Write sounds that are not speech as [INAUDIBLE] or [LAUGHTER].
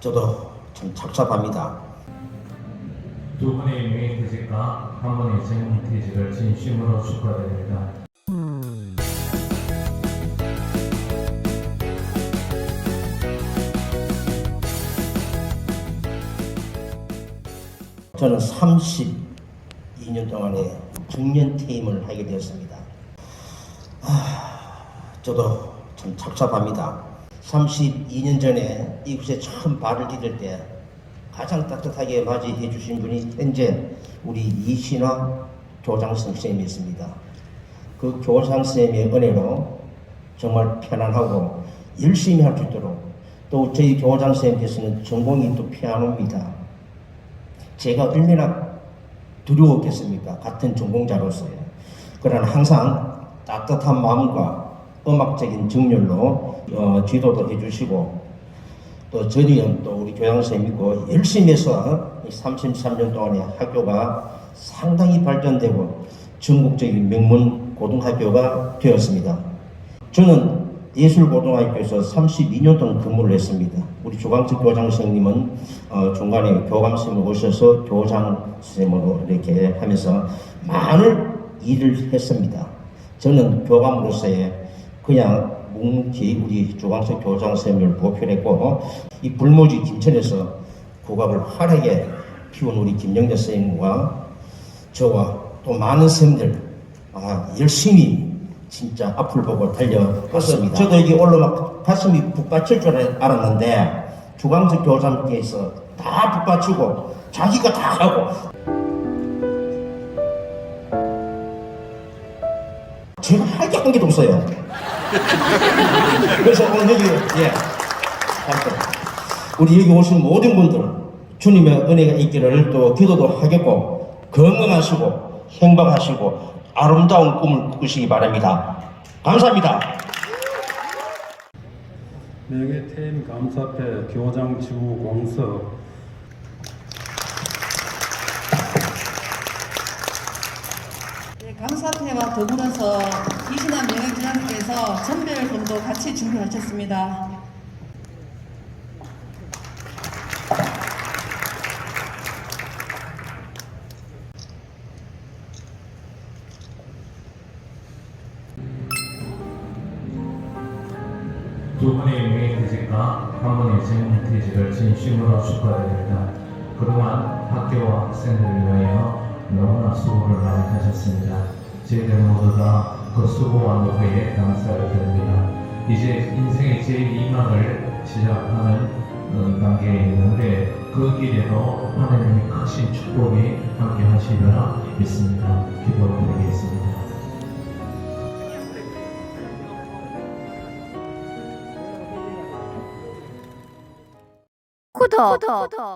저도 참 착잡합니다. 두 분의 명예퇴직과 한 분의 정퇴직을 진심으로 축하드립니다. 저는 32년 동안에 중년 퇴임을 하게 되었습니다. 아, 저도 참 착잡합니다. 32년 전에 이곳에 처음 발을 디딜 때 가장 따뜻하게 맞이해 주신 분이 현재 우리 이신화 교장 선생님이었습니다. 그 교장 선생님의 은혜로 정말 편안하고 열심히 할 수 있도록 또 저희 교장 선생님께서는 전공이 또 피아노입니다. 제가 얼마나 두려웠겠습니까? 같은 전공자로서요. 그러나 항상 따뜻한 마음과 음악적인 정열로 어, 지도도 해주시고 또 저희는 또 우리 교양 선생님이고 열심히 해서 이 33년 동안의 학교가 상당히 발전되고 전국적인 명문 고등학교가 되었습니다. 저는 예술고등학교에서 32년 동안 근무를 했습니다. 우리 조광석 교장 선생님은 어, 중간에 교감 선생님 오셔서 교장 선생님으로 이렇게 하면서 많은 일을 했습니다. 저는 교감으로서의 그냥 묵묵히 우리 조광석 교장 선생님을 보필했고 이 불모지 김천에서 국악을 활하게 피운 우리 김영재 선생님과 저와 또 많은 선생님들 아, 열심히 진짜 앞을 보고 달려갔습니다. 저도 이게 올라막 가슴이 북받칠 줄 알았는데 주광석 교장께서 다 북받치고 자기가 다 하고 제가 할 게 한 개도 없어요. [LAUGHS] 그래서 오늘 여기 예, 우리 여기 오신 모든 분들 주님의 은혜가 있기를 또 기도도 하겠고 건강하시고 행복하시고 아름다운 꿈을 꾸시기 바랍니다. 감사합니다. 명예퇴임 감사패 교장 주광석 네, 감사패와 더불어서 이신환 명예기자님께서 전별금도 같이 준비하셨습니다. 두 분의 명예퇴직과 한 분의 정퇴직을 진심으로 축하드립니다. 그동안 학교와 학생들을 위하여 너무나 수고를 많이 하셨습니다. 저희들 모두 다그 수고와 노고에 감사를 드립니다. 이제 인생의 제2막을 시작하는 어, 단계에 있는데 그 길에도 하나님의 크신 축복이 함께 하시리라 믿습니다. 기도드리겠습니다. 구독.